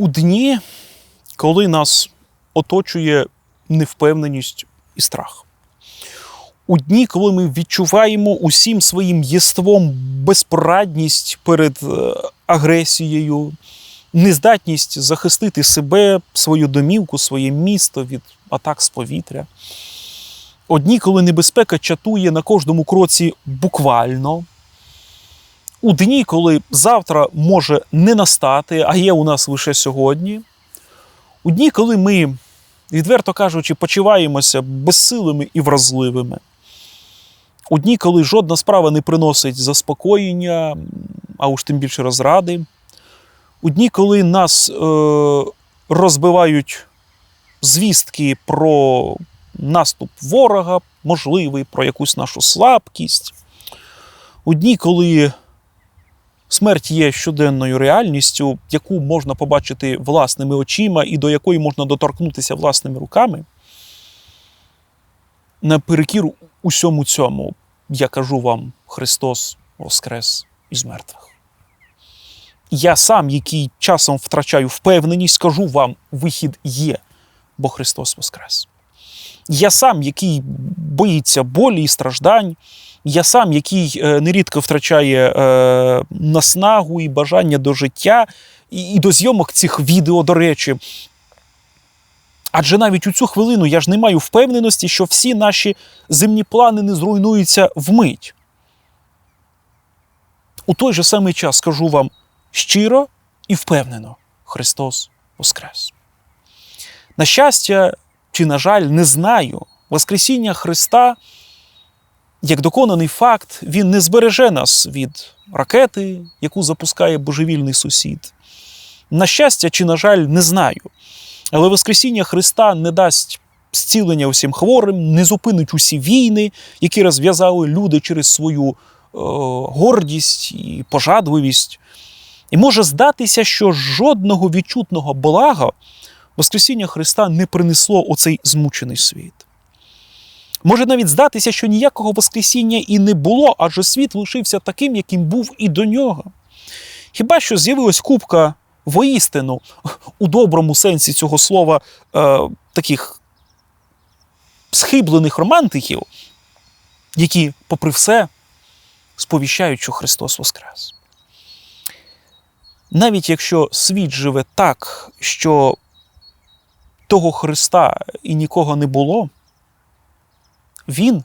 У дні, коли нас оточує невпевненість і страх. У дні, коли ми відчуваємо усім своїм єством безпорадність перед е, агресією, нездатність захистити себе, свою домівку, своє місто від атак з повітря. У дні, коли небезпека чатує на кожному кроці буквально. У дні, коли завтра може не настати, а є у нас лише сьогодні. У дні, коли ми, відверто кажучи, почуваємося безсилими і вразливими. У дні, коли жодна справа не приносить заспокоєння, а уж тим більше розради. У дні, коли нас е, розбивають звістки про наступ ворога, можливий, про якусь нашу слабкість. У дні, коли смерть є щоденною реальністю, яку можна побачити власними очима і до якої можна доторкнутися власними руками, наперекір усьому цьому, я кажу вам, Христос воскрес із мертвих. Я сам, який часом втрачаю впевненість, кажу вам, вихід є, бо Христос воскрес. Я сам, який боїться болі і страждань, я сам, який е, нерідко втрачає е, наснагу і бажання до життя, і, до зйомок цих відео, до речі. Адже навіть у цю хвилину я ж не маю впевненості, що всі наші земні плани не зруйнуються вмить. У той же самий час скажу вам щиро і впевнено: Христос Воскрес. На щастя, чи, на жаль, не знаю, Воскресіння Христа, як доконаний факт, Він не збереже нас від ракети, яку запускає божевільний сусід. На щастя, чи, на жаль, не знаю. Але Воскресіння Христа не дасть зцілення усім хворим, не зупинить усі війни, які розв'язали люди через свою е, гордість і пожадливість. І може здатися, що жодного відчутного блага Воскресіння Христа не принесло оцей змучений світ. Може навіть здатися, що ніякого Воскресіння і не було, адже світ лишився таким, яким був і до нього. Хіба що з'явилась купка воістину, у доброму сенсі цього слова, е, таких схиблених романтиків, які, попри все, сповіщають, що Христос Воскрес. Навіть якщо світ живе так, що того Христа і нікого не було, Він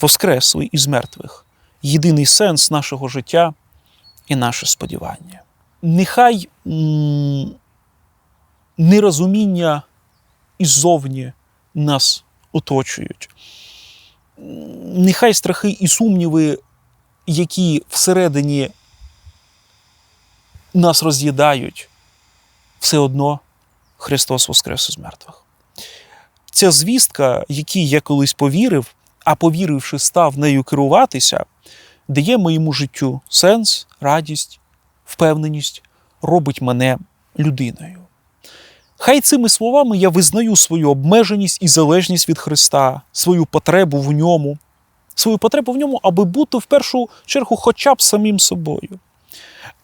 воскреслий із мертвих, єдиний сенс нашого життя і наше сподівання. Нехай нерозуміння іззовні нас оточують. Нехай страхи і сумніви, які всередині нас роз'їдають, все одно Христос Воскрес із мертвих. Ця звістка, якій я колись повірив, а повіривши, став нею керуватися, дає моєму життю сенс, радість, впевненість, робить мене людиною. Хай цими словами я визнаю свою обмеженість і залежність від Христа, свою потребу в ньому, свою потребу в ньому, аби бути в першу чергу хоча б самим собою.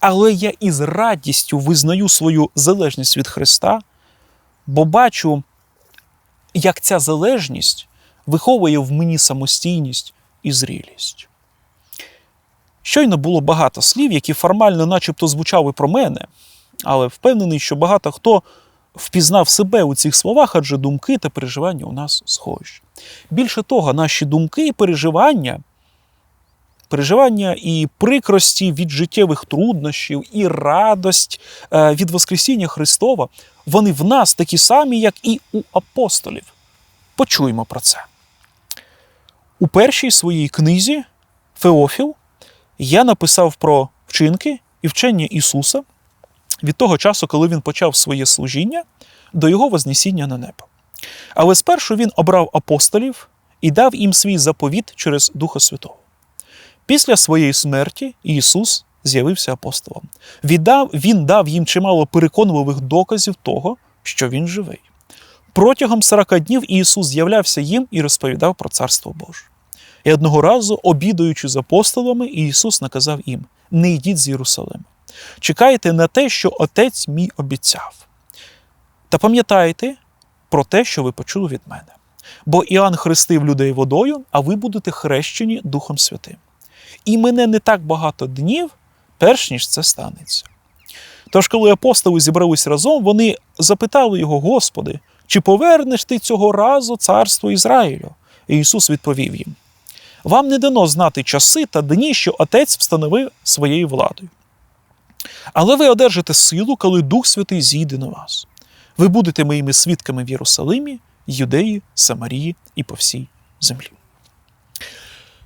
Але я із радістю визнаю свою залежність від Христа, бо бачу, як ця залежність виховує в мені самостійність і зрілість. Щойно було багато слів, які формально начебто звучали про мене, але впевнений, що багато хто впізнав себе у цих словах, адже думки та переживання у нас схожі. Більше того, наші думки і переживання, переживання і прикрості від життєвих труднощів, і радость е, від Воскресіння Христова, вони в нас такі самі, як і у апостолів. Почуємо про це. У першій своїй книзі Феофіл я написав про вчинки і вчення Ісуса від того часу, коли він почав своє служіння до його вознесіння на небо. Але спершу він обрав апостолів і дав їм свій заповіт через Духа Святого. Після своєї смерті Ісус з'явився апостолом. Віддав, він дав їм чимало переконливих доказів того, що Він живий. Протягом 40 днів Ісус з'являвся їм і розповідав про Царство Боже. І одного разу, обідаючи з апостолами, Ісус наказав їм: не йдіть з Єрусалима. Чекайте на те, що Отець мій обіцяв. Та пам'ятайте про те, що ви почули від мене. Бо Іоанн хрестив людей водою, а ви будете хрещені Духом Святим. І мене не так багато днів, перш ніж це станеться. Тож, коли апостоли зібрались разом, вони запитали його, Господи, чи повернеш ти цього разу царство Ізраїлю? І Ісус відповів їм: Вам не дано знати часи та дні, що Отець встановив своєю владою. Але ви одержите силу, коли Дух Святий зійде на вас. Ви будете моїми свідками в Єрусалимі, Юдеї, Самарії і по всій землі.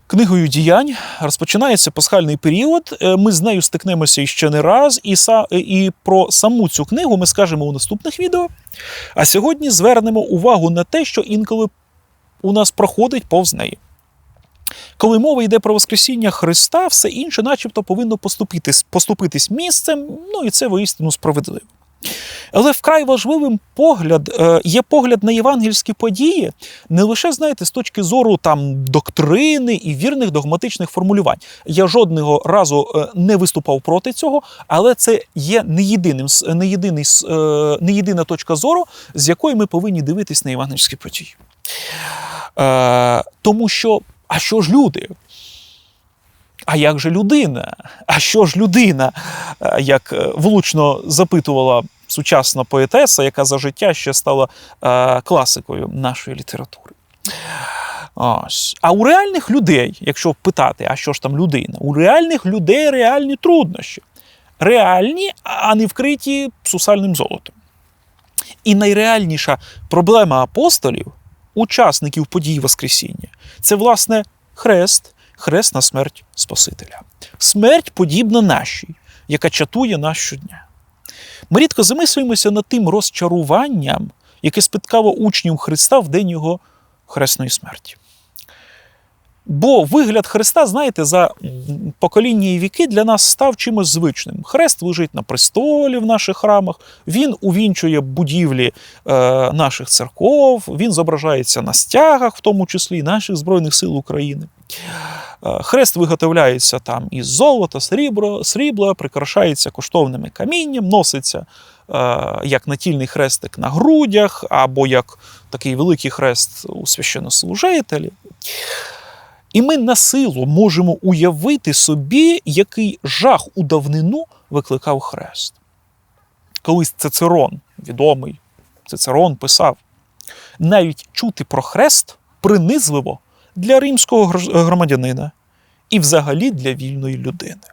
Книгою діянь розпочинається пасхальний період. Е, Ми з нею стикнемося іще не раз, і, са, е, і про саму цю книгу ми скажемо у наступних відео. А сьогодні звернемо увагу на те, що інколи у нас проходить повз неї. Коли мова йде про Воскресіння Христа, все інше, начебто, повинно поступитись, поступитись місцем, ну і це воістину справедливо. Але вкрай важливим погляд е, є погляд на євангельські події, не лише знаєте, з точки зору там доктрини і вірних догматичних формулювань. Я жодного разу е, не виступав проти цього, але це є не єдиним не єдиний е, не єдина точка зору, з якої ми повинні дивитись на євангельські події. Тому що, а що ж люди? А як же людина? А що ж людина? Як влучно запитувала сучасна поетеса, яка за життя ще стала е, класикою нашої літератури. Ось. А у реальних людей, якщо питати, а що ж там людина? У реальних людей реальні труднощі. Реальні, а не вкриті сусальним золотом. І найреальніша проблема апостолів, учасників подій Воскресіння, це, власне, хрест, хресна смерть Спасителя. Смерть подібна нашій, яка чатує нас щодня. Ми рідко замислюємося над тим розчаруванням, яке спіткало учнів Христа в день його хресної смерті. Бо вигляд Христа, знаєте, за покоління і віки для нас став чимось звичним. Хрест лежить на престолі в наших храмах, він увінчує будівлі е, наших церков, він зображається на стягах, в тому числі наших Збройних сил України. Е, Хрест виготовляється там із золота, срібла, срібла прикрашається коштовними камінням, носиться е, як натільний хрестик на грудях, або як такий великий хрест у священнослужителі. І ми на силу можемо уявити собі, який жах у давнину викликав хрест. Колись Цицерон, відомий Цицерон, писав: навіть чути про хрест принизливо для римського громадянина і взагалі для вільної людини.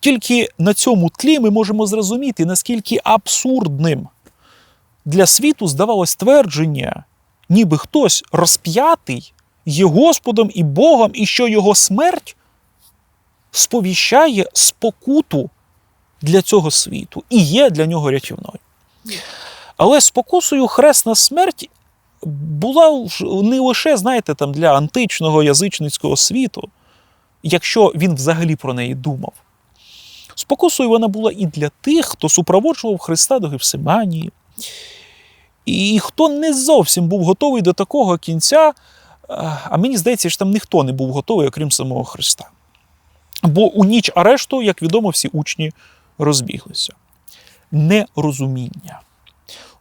Тільки на цьому тлі ми можемо зрозуміти, наскільки абсурдним для світу здавалось твердження, ніби хтось розп'ятий є Господом і Богом, і що його смерть сповіщає спокуту для цього світу і є для нього рятівною. Але спокусою хресна смерть була не лише, знаєте, там для античного язичницького світу, якщо він взагалі про неї думав. Спокусою вона була і для тих, хто супроводжував Христа до Гефсиманії, і хто не зовсім був готовий до такого кінця, а мені здається, що там ніхто не був готовий, окрім самого Христа. Бо у ніч арешту, як відомо, всі учні розбіглися. Нерозуміння.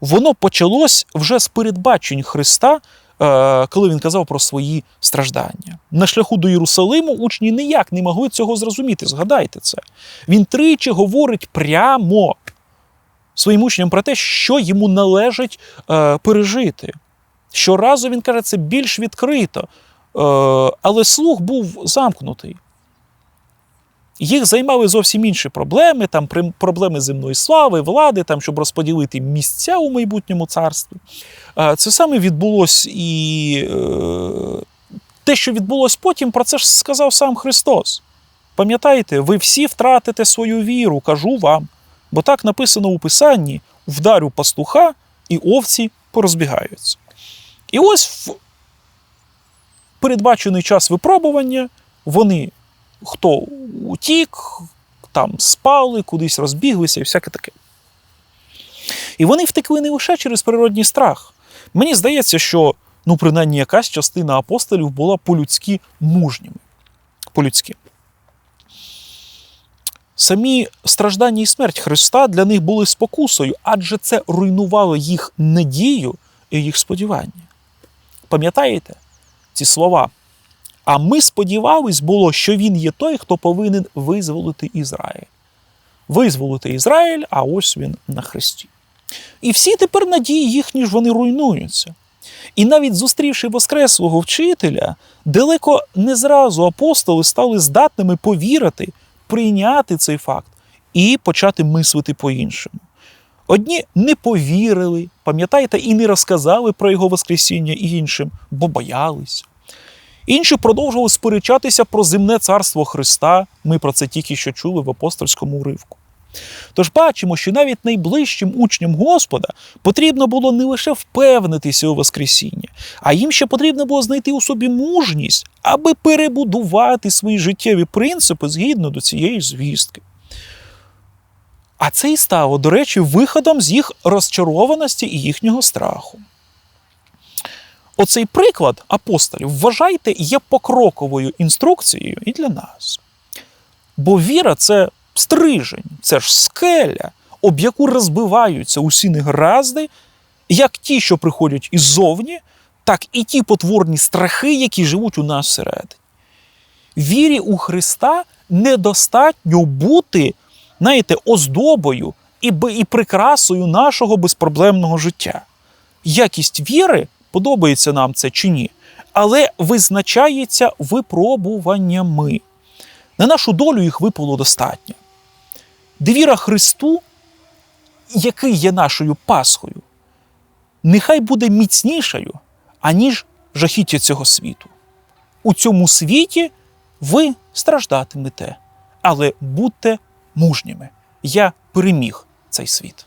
Воно почалось вже з передбачень Христа, е, коли він казав про свої страждання. На шляху до Єрусалиму учні ніяк не могли цього зрозуміти. Згадайте це. Він тричі говорить прямо своїм учням про те, що йому належить е, пережити. Щоразу він каже це більш відкрито, е, але слух був замкнутий. Їх займали зовсім інші проблеми, там проблеми земної слави, влади, там, щоб розподілити місця у майбутньому царстві. Е, Це саме відбулось і е, те, що відбулось потім, про це ж сказав сам Христос. Пам'ятаєте, ви всі втратите свою віру, кажу вам. Бо так написано у Писанні: вдарю пастуха, і овці порозбігаються. І ось в передбачений час випробування вони хто утік, там спали, кудись розбіглися і всяке таке. І вони втекли не лише через природній страх. Мені здається, що ну, принаймні якась частина апостолів була по-людськи мужніми. По-людськи. Самі страждання і смерть Христа для них були спокусою, адже це руйнувало їх надію і їх сподівання. Пам'ятаєте ці слова? А ми сподівались було, що він є той, хто повинен визволити Ізраїль. Визволити Ізраїль, а ось він на хресті. І всі тепер надії їхні ж вони руйнуються. І навіть зустрівши Воскреслого вчителя, далеко не зразу апостоли стали здатними повірити, прийняти цей факт і почати мислити по-іншому. Одні не повірили, пам'ятаєте, і не розказали про його Воскресіння іншим, бо боялися. Інші продовжували сперечатися про земне царство Христа. Ми про це тільки що чули в апостольському уривку. Тож бачимо, що навіть найближчим учням Господа потрібно було не лише впевнитися у Воскресінні, а їм ще потрібно було знайти у собі мужність, аби перебудувати свої життєві принципи згідно до цієї звістки. А це і стало, до речі, виходом з їх розчарованості і їхнього страху. Оцей приклад апостолів, вважайте, є покроковою інструкцією і для нас. Бо віра це стрижень, це ж скеля, об яку розбиваються усі негаразди, як ті, що приходять іззовні, так і ті потворні страхи, які живуть у нас всередині. Вірі у Христа недостатньо бути, знаєте, оздобою і, і прикрасою нашого безпроблемного життя. Якість віри, подобається нам це чи ні, але визначається випробуваннями. На нашу долю їх випало достатньо. Довіра Христу, який є нашою Пасхою, нехай буде міцнішою, аніж жахіття цього світу. У цьому світі ви страждатимете, але будьте мужніми. Я переміг цей світ.